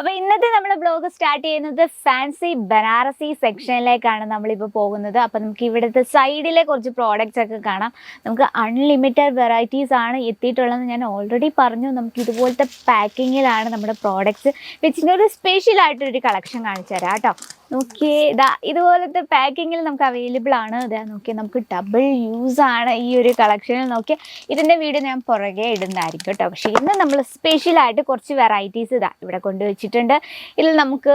അപ്പൊ ഇന്നത്തെ നമ്മൾ ബ്ലോഗ് സ്റ്റാർട്ട് ചെയ്യുന്നത് ഫാൻസി ബനാറസി സെക്ഷനിലേക്കാണ് നമ്മളിപ്പോൾ പോകുന്നത്. അപ്പൊ നമുക്ക് ഇവിടുത്തെ സൈഡിലെ കുറച്ച് പ്രോഡക്റ്റ്സ് ഒക്കെ കാണാം. നമുക്ക് അൺലിമിറ്റഡ് വെറൈറ്റീസ് ആണ് എത്തിയിട്ടുള്ളത് ഞാൻ ഓൾറെഡി പറഞ്ഞു. നമുക്ക് ഇതുപോലത്തെ പാക്കിങ്ങിലാണ് നമ്മുടെ പ്രോഡക്റ്റ്സ് വെച്ചിട്ട് ഒരു സ്പെഷ്യൽ ആയിട്ടൊരു കളക്ഷൻ കാണിച്ചു തരാം കേട്ടോ. നോക്കിയേ ഇതാ ഇതുപോലത്തെ പാക്കിങ്ങിൽ നമുക്ക് അവൈലബിൾ ആണ്. ഇതാ നോക്കിയേ നമുക്ക് ഡബിൾ യൂസ് ആണ് ഈ ഒരു കളക്ഷനിൽ നോക്കിയേ ഇതിന്റെ വീഡിയോ ഞാൻ പുറകെ ഇടുന്നതായിരിക്കും കേട്ടോ. പക്ഷേ ഇന്ന് നമ്മൾ സ്പെഷ്യലായിട്ട് കുറച്ച് വെറൈറ്റീസ് ഇതാ ഇവിടെ കൊണ്ടുവച്ചിട്ടുണ്ട് ഇതിൽ നമുക്ക്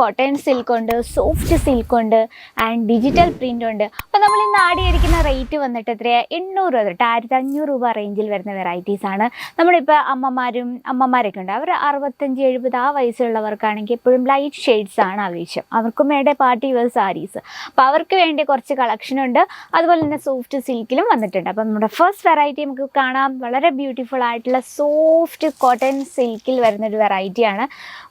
കോട്ടൺ സിൽക്ക് ഉണ്ട് സോഫ്റ്റ് സിൽക്ക് ഉണ്ട് ആൻഡ് ഡിജിറ്റൽ പ്രിന്റ് ഉണ്ട്. അപ്പോൾ നമ്മൾ ഇന്ന് ആടിയിരിക്കുന്ന റേറ്റ് വന്നിട്ട് എത്രയാണ് എണ്ണൂറ് രൂപ തൊട്ട് ആയിരത്തി അഞ്ഞൂറ് രൂപ റേഞ്ചിൽ വരുന്ന വെറൈറ്റീസ് ആണ്. നമ്മളിപ്പോൾ അമ്മമാരും അമ്മമാരൊക്കെ ഉണ്ട്. അവർ അറുപത്തഞ്ച് എഴുപത് ആ വയസ്സുള്ളവർക്കാണെങ്കിൽ എപ്പോഴും ലൈറ്റ് ഷെയ്ഡ്സ് ആണ് ആവശ്യം. അവർക്കും വേണ്ട പാർട്ടി വെയർ സാരീസ്. അപ്പോൾ അവർക്ക് വേണ്ടി കുറച്ച് കളക്ഷൻ ഉണ്ട്. അതുപോലെ തന്നെ സോഫ്റ്റ് സിൽക്കിലും വന്നിട്ടുണ്ട്. അപ്പം നമ്മുടെ ഫസ്റ്റ് വെറൈറ്റി നമുക്ക് കാണാം. വളരെ ബ്യൂട്ടിഫുൾ ആയിട്ടുള്ള സോഫ്റ്റ് കോട്ടൺ സിൽക്കിൽ വരുന്നൊരു വെറൈറ്റിയാണ്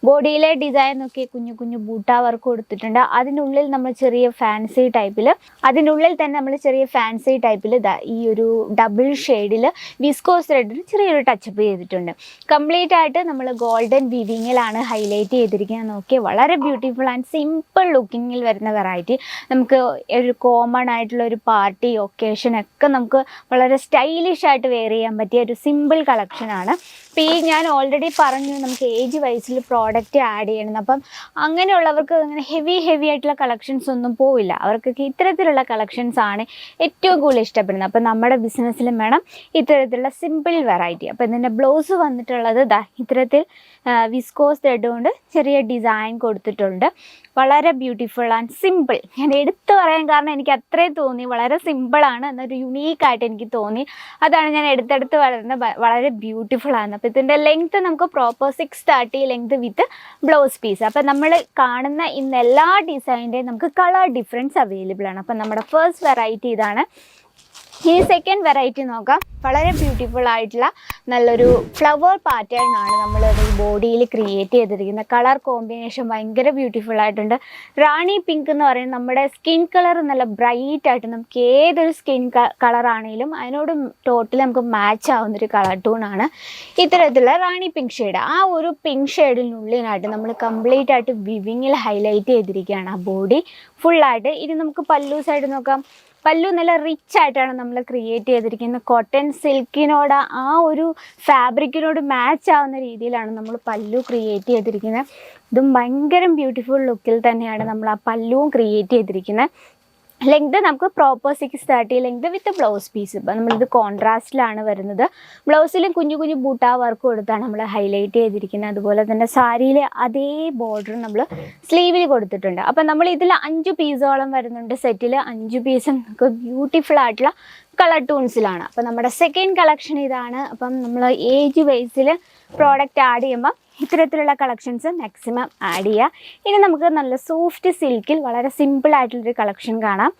ബോഡിയിലെ ഡിസൈൻ നോക്കി കുഞ്ഞു കുഞ്ഞു ബൂട്ട വർക്ക് കൊടുത്തിട്ടുണ്ട്. അതിനുള്ളിൽ നമ്മൾ ചെറിയ ഫാൻസി ടൈപ്പിൽ അതിനുള്ളിൽ തന്നെ നമ്മൾ ചെറിയ ഫാൻസി ടൈപ്പിൽ ഈ ഒരു ഡബിൾ ഷെയ്ഡിൽ വിസ്കോസ് റെഡിന് ചെറിയൊരു ടച്ചപ്പ് ചെയ്തിട്ടുണ്ട്. കംപ്ലീറ്റ് ആയിട്ട് നമ്മൾ ഗോൾഡൻ വിവിങ്ങിലാണ് ഹൈലൈറ്റ് ചെയ്തിരിക്കുന്നത്. നോക്കി വളരെ ബ്യൂട്ടിഫുൾ ആൻഡ് സിമ്പിൾ ലുക്കിങ്ങിൽ വരുന്ന വെറൈറ്റി നമുക്ക് ഒരു കോമൺ ആയിട്ടുള്ള ഒരു പാർട്ടി ഒക്കേഷൻ ഒക്കെ നമുക്ക് വളരെ സ്റ്റൈലിഷ് ആയിട്ട് വെയർ ചെയ്യാൻ പറ്റിയ ഒരു സിമ്പിൾ കളക്ഷനാണ് അപ്പോൾ ഈ ഞാൻ ഓൾറെഡി പറഞ്ഞു നമുക്ക് ഏജ് വൈസിൽ പ്രോഡക്റ്റ് ആഡ് ചെയ്യണം. അപ്പം അങ്ങനെയുള്ളവർക്ക് അങ്ങനെ ഹെവി ഹെവി ആയിട്ടുള്ള കളക്ഷൻസ് ഒന്നും പോവില്ല. അവർക്കൊക്കെ ഇത്തരത്തിലുള്ള കളക്ഷൻസ് ആണ് ഏറ്റവും കൂടുതൽ ഇഷ്ടപ്പെടുന്നത്. അപ്പം നമ്മുടെ ബിസിനസ്സിലും വേണം ഇത്തരത്തിലുള്ള സിമ്പിൾ വെറൈറ്റി അപ്പോൾ ഇതിന്റെ ബ്ലൗസ് വന്നിട്ടുള്ളത് ഇത്തരത്തിൽ വിസ്കോസ് ത്രെഡ് കൊണ്ട് ചെറിയ ഡിസൈൻ കൊടുത്തിട്ടുണ്ട്. വളരെ ബ്യൂട്ടിഫുൾ ആൻഡ് സിമ്പിൾ ഞാൻ എടുത്തു പറയാൻ കാരണം എനിക്ക് അത്രയും തോന്നി. വളരെ സിമ്പിളാണ് എന്നൊരു യുണീക്കായിട്ട് എനിക്ക് തോന്നി. അതാണ് ഞാൻ എടുത്തെടുത്ത് വളരുന്ന വളരെ ബ്യൂട്ടിഫുൾ ആണ്. അപ്പോൾ ഇതിന്റെ ലെങ്ത്ത് നമുക്ക് proper six thirty length with blouse piece അപ്പോൾ നമ്മൾ കാണുന്ന ഇന്ന് എല്ലാ ഡിസൈനിന്റെയും നമുക്ക് കളർ ഡിഫറൻസ് അവൈലബിൾ ആണ്. അപ്പോൾ നമ്മുടെ ഫസ്റ്റ് വെറൈറ്റി ഇതാണ് ഇനി സെക്കൻഡ് വെറൈറ്റി നോക്കാം. വളരെ ബ്യൂട്ടിഫുൾ ആയിട്ടുള്ള നല്ലൊരു ഫ്ലവർ പാറ്റേൺ ആണ് നമ്മൾ ബോഡിയിൽ ക്രിയേറ്റ് ചെയ്തിരിക്കുന്നത്. കളർ കോമ്പിനേഷൻ ഭയങ്കര ബ്യൂട്ടിഫുൾ ആയിട്ടുണ്ട്. റാണി പിങ്ക് എന്ന് പറയുന്നത് നമ്മുടെ സ്കിൻ കളർ നല്ല ബ്രൈറ്റ് ആയിട്ട് നമുക്ക് ഏതൊരു സ്കിൻ കളർ ആണെങ്കിലും അതിനോട് ടോട്ടലി നമുക്ക് മാച്ച് ആവുന്ന ഒരു കളർ ടൂണാണ് ഇത്തരത്തിലുള്ള റാണി പിങ്ക് ഷെയ്ഡ് ആ ഒരു പിങ്ക് ഷെയ്ഡിനുള്ളിലായിട്ട് നമ്മൾ കംപ്ലീറ്റ് ആയിട്ട് വിവിങ്ങിൽ ഹൈലൈറ്റ് ചെയ്തിരിക്കുകയാണ് ആ ബോഡി ഫുള്ളായിട്ട് ഇനി നമുക്ക് പല്ലു സൈഡ് നോക്കാം. പല്ലു നല്ല റിച്ച് ആയിട്ടാണ് നമ്മൾ ക്രിയേറ്റ് ചെയ്തിരിക്കുന്നത്. കോട്ടൺ സിൽക്കിനോട് ആ ഒരു ഫാബ്രിക്കിനോട് മാച്ച് ആവുന്ന രീതിയിലാണ് നമ്മൾ പല്ലു ക്രിയേറ്റ് ചെയ്തിരിക്കുന്നത്. ഇതും ഭയങ്കര ബ്യൂട്ടിഫുൾ ലുക്കിൽ തന്നെയാണ് നമ്മൾ ആ പല്ലുവും ക്രിയേറ്റ് ചെയ്തിരിക്കുന്നത്. ലെങ്ത് നമുക്ക് proper six thirty length with blouse piece ഇപ്പം നമ്മളിത് കോൺട്രാസ്റ്റിലാണ് വരുന്നത്. ബ്ലൗസിലും കുഞ്ഞു കുഞ്ഞു ബൂട്ടാ വർക്ക് കൊടുത്താണ് നമ്മൾ ഹൈലൈറ്റ് ചെയ്തിരിക്കുന്നത്. അതുപോലെ തന്നെ സാരിയിലെ അതേ ബോർഡർ നമ്മൾ സ്ലീവിൽ കൊടുത്തിട്ടുണ്ട്. അപ്പം നമ്മൾ ഇതിൽ അഞ്ച് പീസോളം വരുന്നുണ്ട്. സെറ്റിൽ അഞ്ച് പീസും നമുക്ക് ബ്യൂട്ടിഫുൾ ആയിട്ടുള്ള കളർ ടൂൺസിലാണ് അപ്പം നമ്മുടെ സെക്കൻഡ് കളക്ഷൻ ഇതാണ്. അപ്പം നമ്മൾ ഏജ് വൈസിൽ പ്രോഡക്റ്റ് ആഡ് ചെയ്യുമ്പോൾ ഇത്തരത്തിലുള്ള കളക്ഷൻസ് മാക്സിമം ആഡ് ചെയ്യുക. ഇനി നമുക്ക് നല്ല സോഫ്റ്റ് സിൽക്കിൽ വളരെ സിമ്പിൾ ആയിട്ടുള്ളൊരു കളക്ഷൻ കാണാം.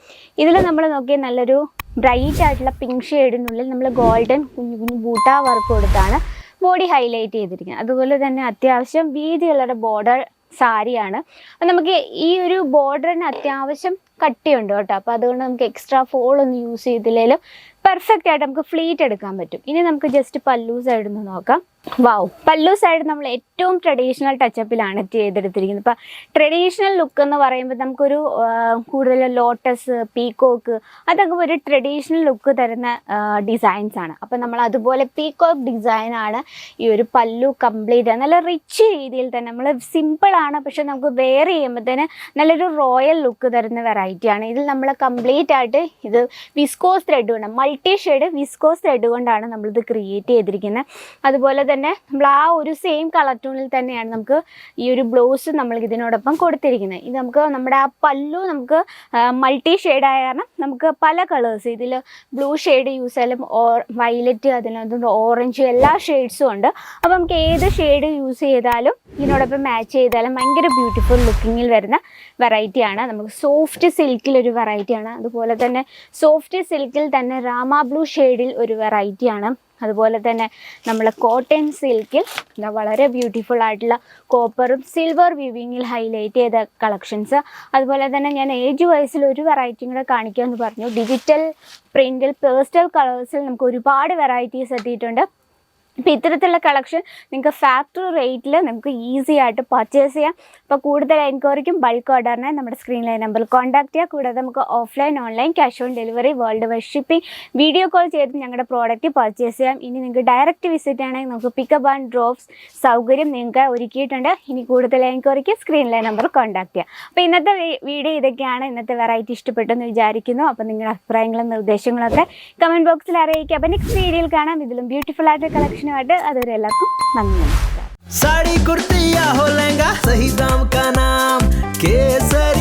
ഇതിൽ നമ്മൾ നോക്കിയാൽ നല്ലൊരു ബ്രൈറ്റ് ആയിട്ടുള്ള പിങ്ക് ഷെയ്ഡിനുള്ളിൽ നമ്മൾ ഗോൾഡൻ കുഞ്ഞു കുഞ്ഞു ബൂട്ട വർക്ക് കൊടുത്താണ് ബോഡി ഹൈലൈറ്റ് ചെയ്തിരിക്കുന്നത്. അതുപോലെ തന്നെ അത്യാവശ്യം വീതിയുള്ളൊരു ബോർഡർ സാരിയാണ്. അപ്പം നമുക്ക് ഈ ഒരു ബോർഡറിന് അത്യാവശ്യം കട്ടിയുണ്ട് കേട്ടോ. അപ്പോൾ അതുകൊണ്ട് നമുക്ക് എക്സ്ട്രാ ഫോൾ ഒന്നും യൂസ് ചെയ്തില്ലെങ്കിലും പെർഫെക്റ്റ് ആയിട്ട് നമുക്ക് ഫ്ലീറ്റ് എടുക്കാൻ പറ്റും. ഇനി നമുക്ക് ജസ്റ്റ് പല്ലു നിന്ന് നോക്കാം. വാവ് പല്ലു സൈഡ് നമ്മൾ ഏറ്റവും ട്രഡീഷണൽ ടച്ചപ്പിലാണ് ചെയ്തെടുത്തിരിക്കുന്നത്. ഇപ്പം ട്രഡീഷണൽ ലുക്ക് എന്ന് പറയുമ്പോൾ നമുക്കൊരു കൂടുതൽ ലോട്ടസ് പീക്കോക്ക് അതൊക്കെ ഒരു ട്രഡീഷണൽ ലുക്ക് തരുന്ന ഡിസൈൻസ് ആണ്. അപ്പം നമ്മൾ അതുപോലെ പീക്കോക്ക് ഡിസൈനാണ് ഈ ഒരു പല്ലു കംപ്ലീറ്റ് നല്ല റിച്ച് രീതിയിൽ തന്നെ നമ്മൾ സിമ്പിളാണ് പക്ഷെ നമുക്ക് വെയർ ചെയ്യുമ്പോഴത്തേന് നല്ലൊരു റോയൽ ലുക്ക് തരുന്ന വെറൈറ്റിയാണ് ഇതിൽ നമ്മൾ കംപ്ലീറ്റ് ആയിട്ട് ഇത് വിസ്കോസ് ത്രെഡ് കൊണ്ട് മൾട്ടി ഷെയ്ഡ് വിസ്കോസ് ത്രെഡ് കൊണ്ടാണ് നമ്മളിത് ക്രിയേറ്റ് ചെയ്തിരിക്കുന്നത്. അതുപോലെ തന്നെ നമ്മൾ ആ ഒരു സെയിം കളർ ടൂണിൽ തന്നെയാണ് നമുക്ക് ഈ ഒരു ബ്ലൗസ് നമ്മൾ ഇതിനോടൊപ്പം കൊടുത്തിരിക്കുന്നത്. ഇത് നമുക്ക് നമ്മുടെ ആ പല്ലു നമുക്ക് മൾട്ടി ഷെയ്ഡ് ആയ കാരണം നമുക്ക് പല കളേഴ്സ് ഇതിൽ ബ്ലൂ ഷെയ്ഡ് യൂസ് ചെയ്യാലും വയലറ്റ് അതിനകത്ത് ഓറഞ്ച് എല്ലാ ഷെയ്ഡ്സും ഉണ്ട്. അപ്പോൾ നമുക്ക് ഏത് ഷെയ്ഡ് യൂസ് ചെയ്താലും ഇതിനോടൊപ്പം മാച്ച് ചെയ്താലും ഭയങ്കര ബ്യൂട്ടിഫുൾ ലുക്കിങ്ങിൽ വരുന്ന വെറൈറ്റിയാണ് നമുക്ക് സോഫ്റ്റ് സിൽക്കിൽ ഒരു വെറൈറ്റിയാണ് അതുപോലെ തന്നെ സോഫ്റ്റ് സിൽക്കിൽ തന്നെ രാമ ബ്ലൂ ഷെയ്ഡിൽ ഒരു വെറൈറ്റിയാണ് അതുപോലെ തന്നെ നമ്മൾ കോട്ടൺ സിൽക്കിൽ വളരെ ബ്യൂട്ടിഫുൾ ആയിട്ടുള്ള കോപ്പറും സിൽവർ വിവിങ്ങിൽ ഹൈലൈറ്റ് ചെയ്ത കളക്ഷൻസ് അതുപോലെ തന്നെ ഞാൻ ഏജ് വൈസിൽ ഒരു വെറൈറ്റിയും കൂടെ കാണിക്കാമെന്ന് പറഞ്ഞു. ഡിജിറ്റൽ പ്രിന്റിൽ പേസ്റ്റൽ കളേഴ്സിൽ നമുക്ക് ഒരുപാട് വെറൈറ്റീസ് എത്തിയിട്ടുണ്ട്. അപ്പോൾ ഇത്തരത്തിലുള്ള കളക്ഷൻ നിങ്ങൾക്ക് ഫാക്ടറി റേറ്റിൽ നമുക്ക് ഈസി ആയിട്ട് പർച്ചേസ് ചെയ്യാം. അപ്പോൾ കൂടുതൽ എൻക്വയറിക്കും ബൾക്ക് ഓർഡറിനെ നമ്മുടെ സ്ക്രീനിലെ നമ്പറിൽ കോൺടാക്ട് ചെയ്യുക കൂടാതെ നമുക്ക് offline online cash on delivery world wide shipping video call ചെയ്ത് ഞങ്ങളുടെ പ്രോഡക്റ്റ് പർച്ചേസ് ചെയ്യാം. ഇനി നിങ്ങൾക്ക് ഡയറക്റ്റ് വിസിറ്റ് ആണെങ്കിൽ നമുക്ക് പിക്കപ്പ് ആൻഡ് ഡ്രോപ്സ് സൗകര്യം നിങ്ങൾക്ക് ഒരുക്കിയിട്ടുണ്ട്. ഇനി കൂടുതൽ എൻക്വയറിക്ക് സ്ക്രീനിലെ നമ്പർ കോൺടാക്ട് ചെയ്യാം. അപ്പോൾ ഇന്നത്തെ വീഡിയോ ഇതൊക്കെയാണ് ഇന്നത്തെ വെറൈറ്റി ഇഷ്ടപ്പെട്ടെന്ന് വിചാരിക്കുന്നു. അപ്പോൾ നിങ്ങളുടെ അഭിപ്രായങ്ങളും നിർദ്ദേശങ്ങളൊക്കെ കമന്റ് ബോക്സിൽ അറിയിക്കുക അപ്പോൾ നെക്സ്റ്റ് വീഡിയോയിൽ കാണാം. ഇതിലും ബ്യൂട്ടിഫുൾ ആയിട്ട് കളക്ഷനുമായിട്ട് അതുവരെ എല്ലാവർക്കും നന്ദി നമസ്കാരം. സാരി കുർത്തിയാ ഹോ ലഹങ്ക സഹി ദാം കാ നാം കേസരി